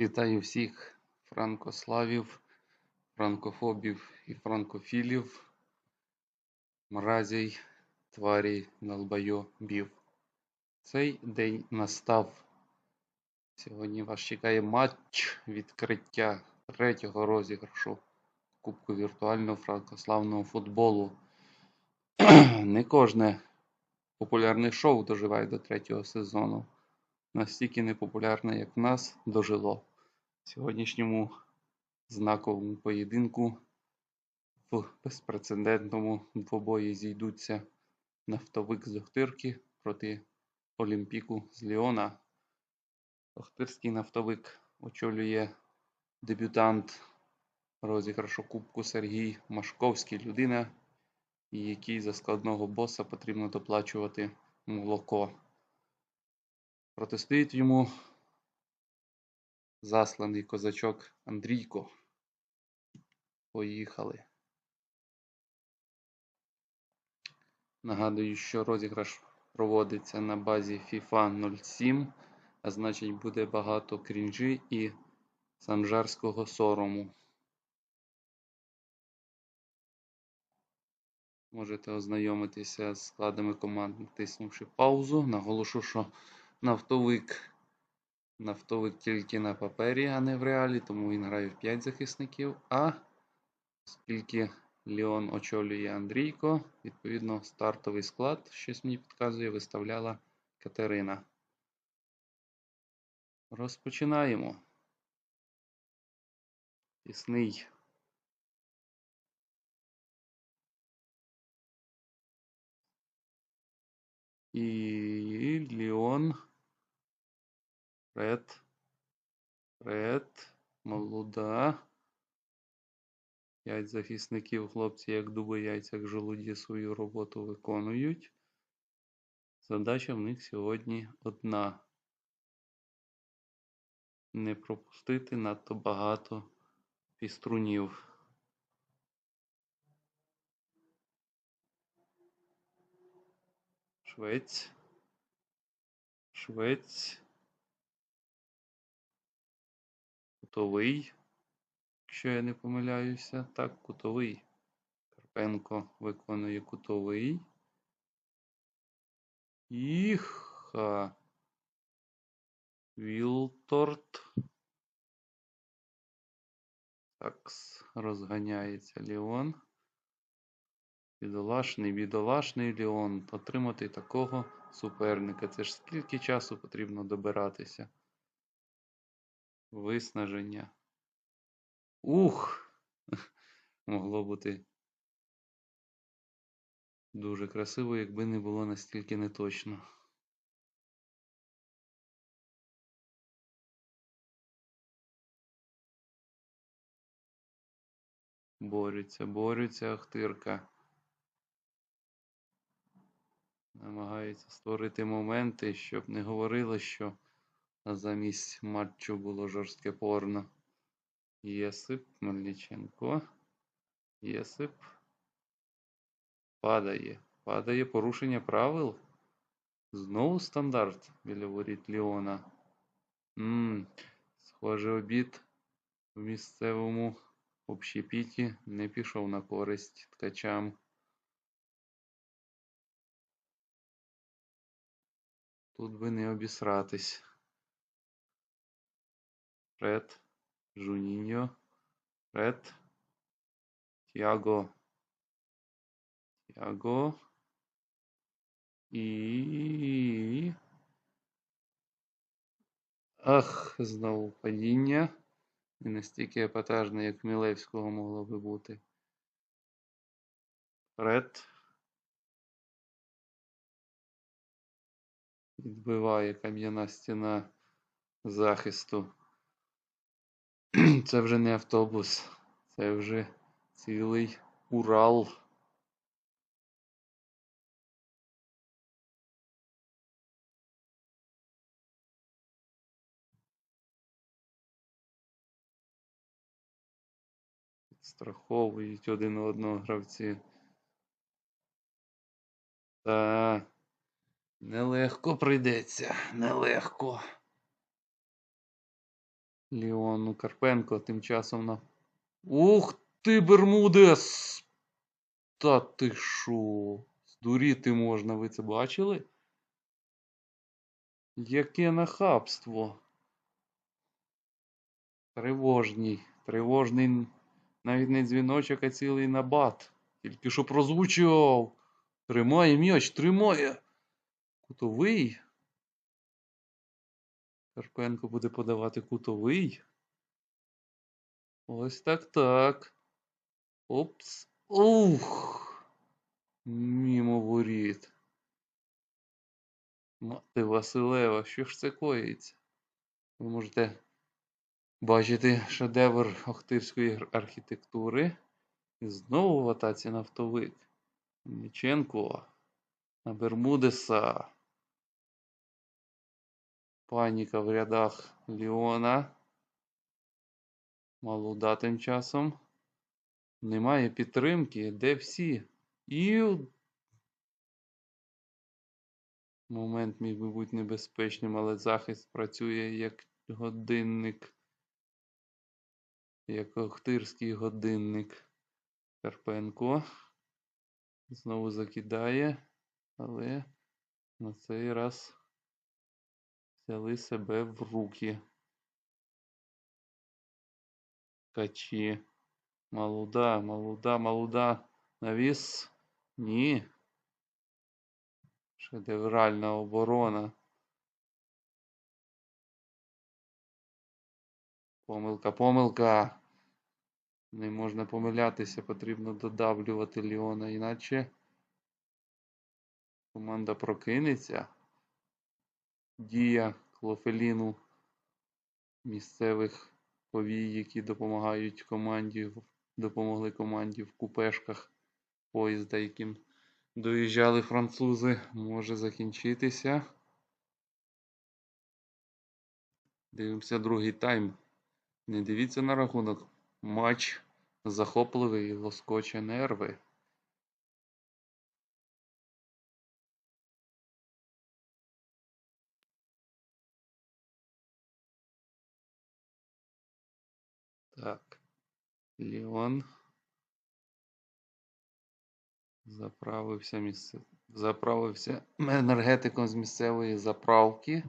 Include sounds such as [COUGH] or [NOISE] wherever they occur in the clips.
Вітаю всіх франкославів, франкофобів і франкофілів, мразей, тварій, долбойобів. Цей день настав. Сьогодні вас чекає матч відкриття третього розіграшу Кубку віртуального франкославного футболу. [CLEARS THROAT] Не кожне популярне шоу доживає до третього сезону. Настільки непопулярне, як в нас, дожило. Сьогоднішньому знаковому поєдинку в безпрецедентному двобої зійдуться нафтовик з Охтирки проти Олімпіку з Ліона. Охтирський нафтовик очолює дебютант розіграшу Кубку Сергій Машковський, людина, якій за складного боса потрібно доплачувати молоко. Протистоїть йому засланий козачок Андрійко. Поїхали. Нагадую, що розіграш проводиться на базі FIFA 07, а значить буде багато крінжі і санжарського сорому. Можете ознайомитися з складами команд, натиснувши паузу. Наголошу, що нафтовик нафтовик тільки на папері, а не в реалі, тому він грає в 5 захисників. А оскільки Ліон очолює Андрійко, відповідно, стартовий склад, щось мені підказує, виставляла Катерина. Розпочинаємо. Тісний. І Ліон. Ред. Ред. Молода. П'ять захисників хлопці, як дуби яйця, як жолуді свою роботу виконують. Задача в них сьогодні одна. Не пропустити надто багато піструнів. Швець. Швець. Кутовий. Якщо я не помиляюся. Так, кутовий. Карпенко виконує кутовий. Іха. Вілторт. Такс. Розганяється Ліон. Бідолашний, бідолашний Ліон. Отримати такого суперника. Це ж скільки часу потрібно добиратися? Виснаження. Ух! [LAUGHS] Могло бути дуже красиво, якби не було настільки неточно. Борються, борються Ахтирка. Намагається створити моменти, щоб не говорили, що замість матчу було жорстке порно. Єсип Мельниченко. Єсип. Падає. Падає порушення правил. Знову стандарт біля воріт Ліона. Ммм, схоже, обід в місцевому общепіті не пішов на користь ткачам. Тут би не обісратись. Ред. Жуніньо. Ред. Тіаго. Тіаго. І. Ах, знову падіння. Не настільки епатажне, як Мілевського могло би бути. Ред. Відбиває кам'яна стіна захисту. Це вже не автобус, це вже цілий Урал. Підстраховують один одного гравці. Та нелегко прийдеться, нелегко. Ліону Карпенко тим часом на. Ух ти, Бермудес! Та ти шо? Здуріти можна, ви це бачили? Яке нахабство. Тривожній. Тривожний навіть не дзвіночок, а цілий набат. Тільки що прозвучав. Тримає м'яч, тримає. Кутовий. Карпенко буде подавати кутовий. Ось так так. Опс. Ух. Мімо воріт. Мати Василева, що ж це коїться? Ви можете бачити шедевр Охтирської архітектури. І знову в атаці нафтовик. Ніченко на Бермудеса. Паніка в рядах Ліона. Малуда тим часом. Немає підтримки. Де всі? І момент міг би бути небезпечним, але захист працює як годинник. Як охтирський годинник. Карпенко. Знову закидає, але на цей раз взяли себе в руки. Качі. Малуда, малуда, малуда. Навіс? Ні. Шедевральна оборона. Помилка, помилка. Не можна помилятися, потрібно додавлювати Ліона, іначе команда прокинеться. Дія Клофеліну місцевих повій, які допомагають команді, допомогли команді в купешках поїзда, яким доїжджали французи, може закінчитися. Дивимося другий тайм. Не дивіться на рахунок. Матч захопливий, лоскоче нерви. Ліон. Заправився місце. Заправився енергетиком з місцевої заправки.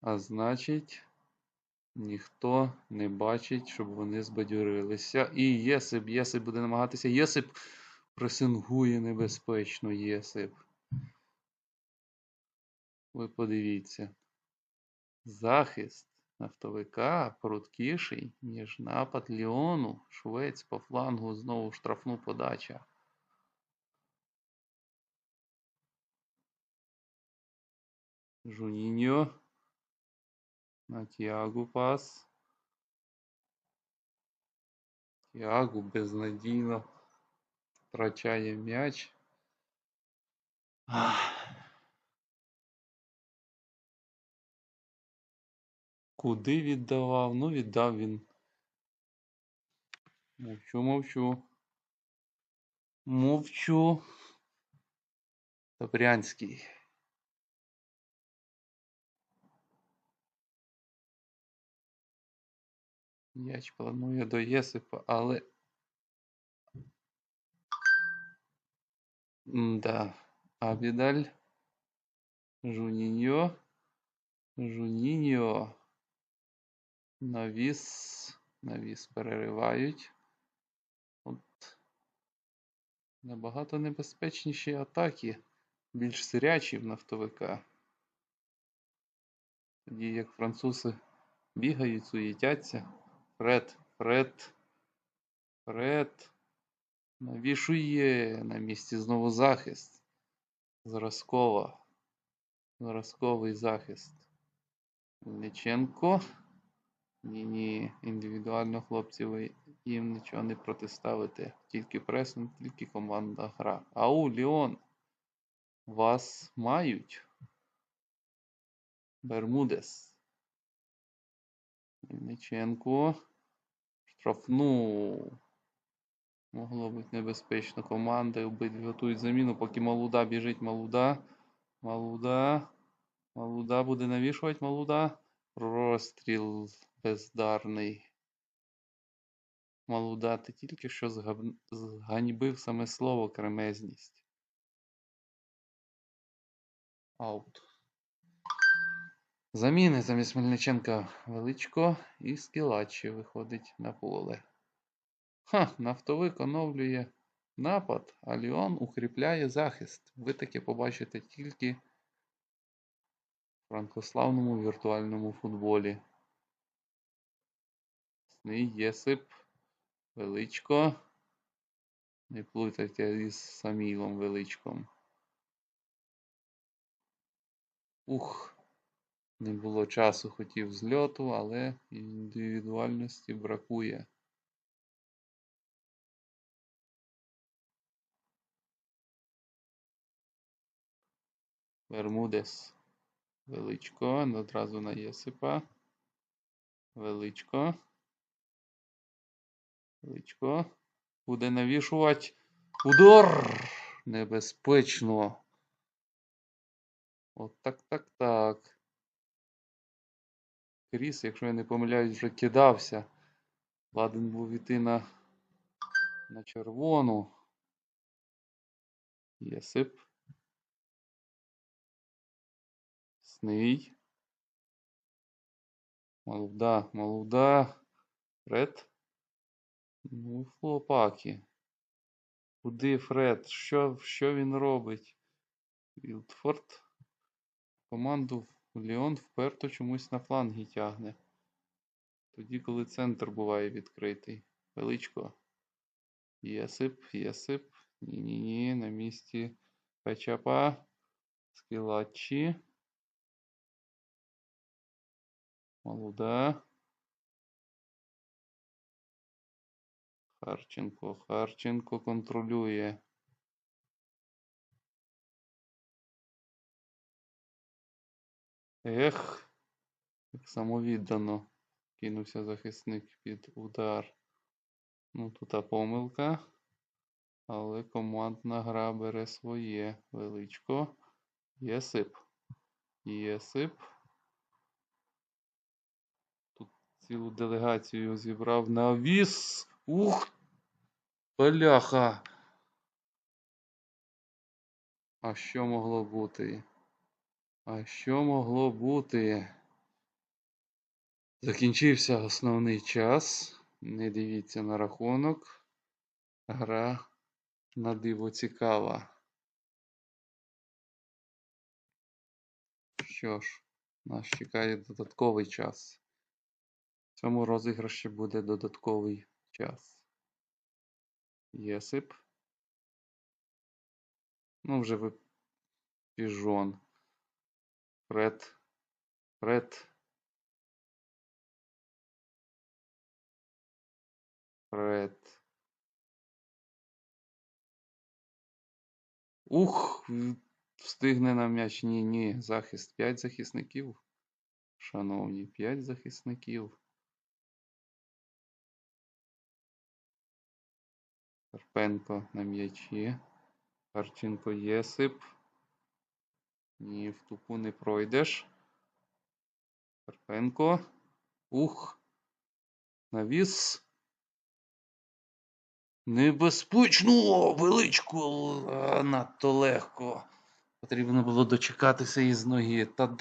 А значить, ніхто не бачить, щоб вони збадьорилися. І Єсип, Єсип буде намагатися. Єсип пресингує небезпечно Єсип. Ви подивіться. Захист нафтовика пруткіший, ніж напад Ліону. Швець по флангу знову штрафну подача. Жуніньо. На Тіагу пас. Тіагу безнадійно втрачає м'яч. Ах. Куди віддавав? Ну, віддав він. Мовчу, мовчу. Мовчу. Добрянський. М'яч планує до Єсипа, але. Да. Абідаль. Жуніньо. Жуніньо. Навіс. Навіс переривають. От. Набагато небезпечніші атаки. Більш сирячі в нафтовика. Тоді як французи бігають, суєтяться. Фред, Фред, Фред. Навішує на місці знову захист. Зразкова. Зразковий захист. Ліченко. Ні-ні, індивідуально хлопці ви їм нічого не протиставите. Тільки пресинг, тільки команда гра. Ау, Ліон. Вас мають. Бермудес. Мельниченко. Штрафну. Могло бути небезпечно. Команди обидві готують заміну, поки Малуда біжить. Малуда. Малуда. Малуда буде навішувати. Малуда. Простріл бездарний. Малуда, ти тільки що зганьбив саме слово кремезність. Аут. Заміни замість Мельниченка Величко і Скілачі виходить на поле. Ха, нафтовик оновлює напад, а Ліон укріпляє захист. Ви таке побачите тільки в франкославному віртуальному футболі. Сний Єсип, Величко. Не плутайте із Самілом Величком. Ух, не було часу, хотів зльоту, але індивідуальності бракує. Вермудес. Величко, одразу на Єсипа. Величко. Величко. Буде навішувати. Удар! Небезпечно. От так, так, так. Кріс, якщо я не помиляюсь, вже кидався. Ладен був іти на, на червону. Єсип. Сний. Молода, молода. Фред. Ну, хлопаки. Куди Фред? Що, що він робить? Вілдфорд. Команду Ліон вперто чомусь на фланги тягне. Тоді, коли центр буває відкритий. Величко. Єсип, Єсип. Ні-ні-ні, на місці Печапа. Скілачі. Молода. Харченко. Харченко контролює. Ех, як самовіддано кинувся захисник під удар. Ну, тут помилка. Але командна гра бере своє. Величко. Єсип. Єсип. Тут цілу делегацію зібрав на віс. Ух! Бляха! А що могло бути? А що могло бути? Закінчився основний час. Не дивіться на рахунок. Гра на диво цікава. Що ж, нас чекає додатковий час. В цьому розіграші буде додатковий час. Єсип. Ну, вже ви піжон. Фред. Фред. Фред. Ух! Встигне на м'яч. Ні, ні. Захист. П'ять захисників. Шановні, п'ять захисників. Карпенко на м'ячі. Харченко Єсип. Ні, в тупу не пройдеш. Карпенко. Ух. Навіс. Небезпечно! Величко! Надто легко. Потрібно було дочекатися із ноги. Та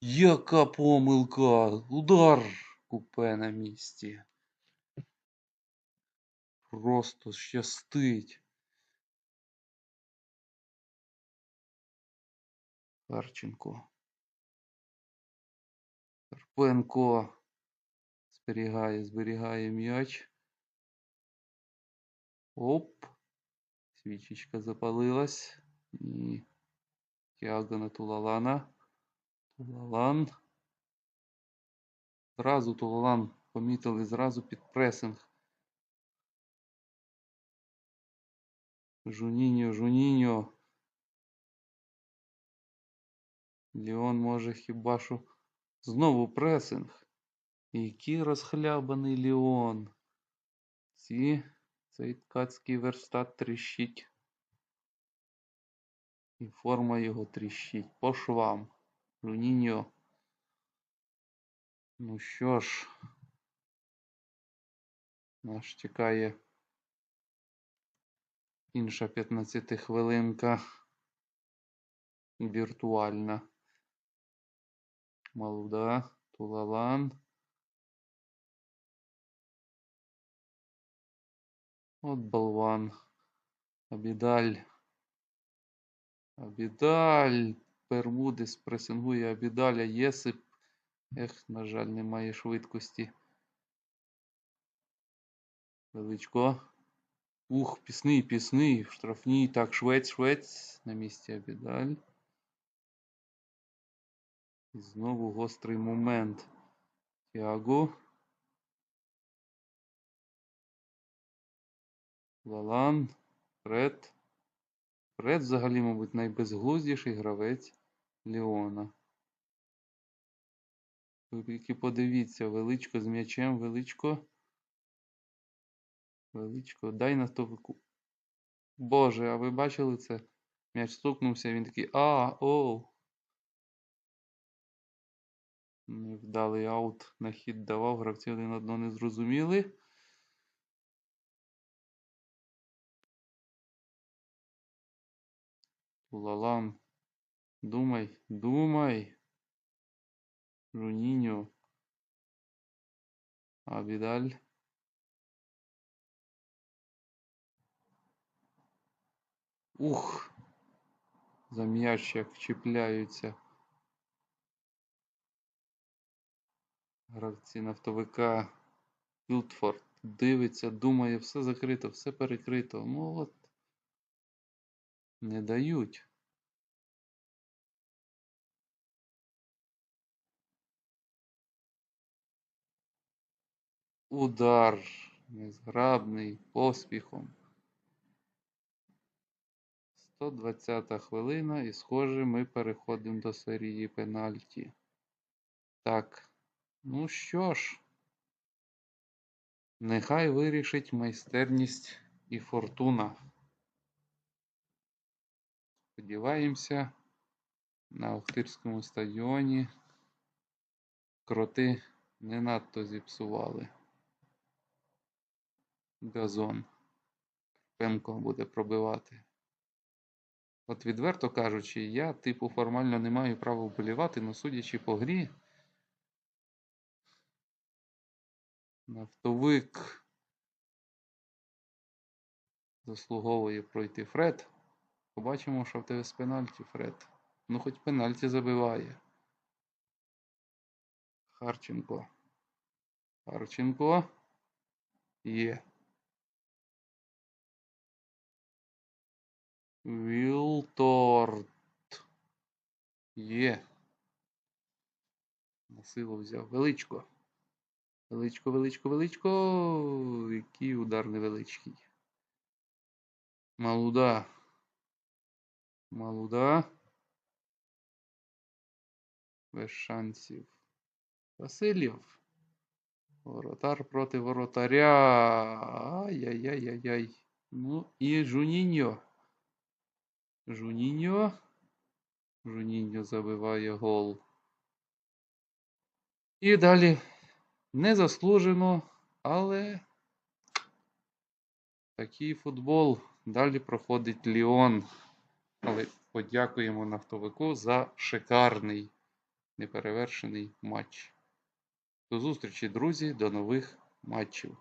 яка помилка! Удар! Купе на місці. Просто щастить. Харченко. Карпенко. Зберігає, зберігає м'яч. Оп. Свічечка запалилась. І Тяга на Тулалана. Тулалан. Зразу Тулалан помітили, зразу під пресинг. Жуніньо, Жуніньо. Ліон може хіба що знову пресинг. Який розхлябаний Ліон. Ці, цей ткацький верстат тріщить. І форма його тріщить по швам. Жуніньо. Ну що ж, нас чекає інша 15 хвилинка віртуальна. Малуда, Тулалан. От болван. Абідаль. Абідаль. Бермудес пресингує Абідаля. Єсип. Ех, на жаль, немає швидкості. Величко. Ух, пісний, пісний. В штрафній. Так, швець, швець. На місці Абідаль. І знову гострий момент. Тіаго. Лалан. Фред. Фред взагалі, мабуть, найбезглуздіший гравець Ліона. Тільки подивіться, величко з м'ячем, величко. Величко, дай на стовику. Боже, а ви бачили це? М'яч стукнувся, він такий. А, оу. Невдалий аут на хід давав, гравці один одного не зрозуміли. Лалан. Думай, думай. Жуніньо. Абідаль. Ух. За м'яч як чіпляються. Гравці нафтовика. Вілтфорд дивиться, думає, все закрито, все перекрито. Ну от. Не дають. Удар незграбний поспіхом. 120 хвилина і, схоже, ми переходимо до серії пенальті. Так, ну що ж, нехай вирішить майстерність і фортуна. Сподіваємося, на Охтирському стадіоні кроти не надто зіпсували. Газон. Пемко буде пробивати. От відверто кажучи, я, типу, формально не маю права вболівати, але судячи по грі, нафтовик заслуговує пройти Фред. Побачимо, що в тебе з пенальті, Фред. Ну, хоч пенальті забиває. Харченко. Харченко. Є. Вілторт. Є. На силу взяв. Величко. Величко, величко, величко. Який удар невеличкий. Малуда. Малуда. Без шансів. Васильєв. Воротар проти воротаря. Ай-яй-яй-яй-яй. Ну і Жуніньо. Жуніньо. Жуніньо забиває гол. І далі незаслужено, але такий футбол. Далі проходить Ліон. Але подякуємо нафтовику за шикарний, неперевершений матч. До зустрічі, друзі, до нових матчів.